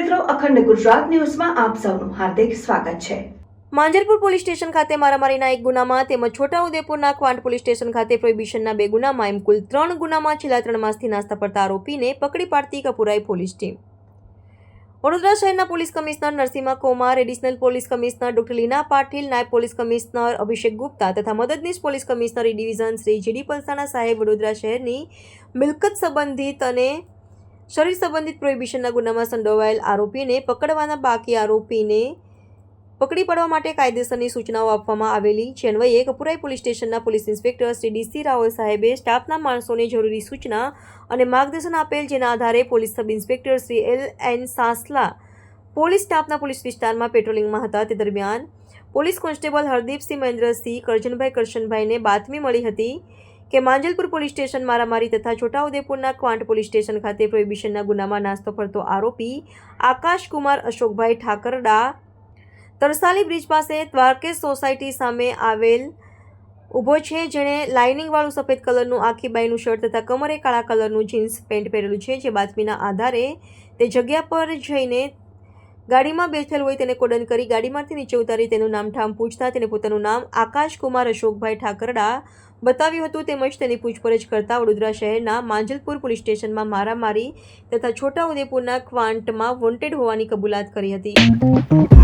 મિત્રો, અખંડ ગુજરાત ન્યૂઝમાં આપ સૌનું હાર્દિક સ્વાગત છે. માંજરપુર પોલીસ સ્ટેશન ખાતે મારામારીના એક ગુનામાં તેમજ છોટાઉદેપુરના ક્વાંટ પોલીસ સ્ટેશન ખાતે પ્રોહિબિશનના બે ગુનામાં એમ કુલ ત્રણ ગુનામાં છેલ્લા ત્રણ માસથી નાસ્તા પડતા આરોપીને પકડી પાડતી કપુરાઈ પોલીસ ટીમ. વડોદરા શહેરના police commissioner Narsinh Kumar, additional police commissioner doctor Leena Patil, નાયબ પોલીસ કમિશનર અભિષેક ગુપ્તા તથા મદદનીશ police commissioner division Shri GD Palsana સાહેબ વડોદરા શહેરની મિલકત સંબંધિત અને શરીર સંબંધિત પ્રોહિબિશનના ગુનામાં સંડોવાયેલ આરોપીને પકડવાના બાકી આરોપીને પકડી પાડવા માટે કાયદેસરની સૂચનાઓ આપવામાં આવેલી. છે અન્વયે કપુરાઈ પોલીસ સ્ટેશનના police inspector Shri DC Raval સાહેબે સ્ટાફના માણસોને જરૂરી સૂચના અને માર્ગદર્શન આપેલ, જેના આધારે police sub inspector Shri L N Sasla police સ્ટાફના પોલીસ વિસ્તારમાં પેટ્રોલિંગમાં હતા. તે દરમિયાન પોલીસ કોન્સ્ટેબલ હરદીપસિંહ મહેન્દ્રસિંહ કરજનભાઈ કરશનભાઈને બાતમી મળી હતી. કે માંજલપુર પોલીસ સ્ટેશન મારામારી તથા છોટાઉદેપુરના ક્વાંટ પોલીસ સ્ટેશન ખાતે પ્રોહિબિશનના ગુનામાં નાસ્તો ફરતો આરોપી આકાશકુમાર અશોકભાઈ ઠાકરડા તરસાલી બ્રિજ પાસે દ્વારકેશ સોસાયટી સામે આવેલ ઊભો છે. જેણે લાઇનિંગવાળું સફેદ કલરનું આખી બાઈનું શર્ટ તથા કમરે કાળા કલરનું જીન્સ પેન્ટ પહેરેલું છે. જે બાતમીના આધારે તે જગ્યા પર જઈને ગાડીમાં બેઠેલ હોય તેને કોડન કરી ગાડીમાંથી નીચે ઉતારી તેનું નામ ઠામ પૂછતા તેને પોતાનું નામ આકાશકુમાર અશોકભાઈ ઠાકરડા બતાવ્યું હતું. તેમજ તેની પૂછપરછ કરતા વડોદરા શહેરના માંજલપુર પોલીસ સ્ટેશનમાં મારામારી તથા છોટાઉદેપુરના ક્વાંટમાં વોન્ટેડ હોવાની કબૂલાત કરી હતી.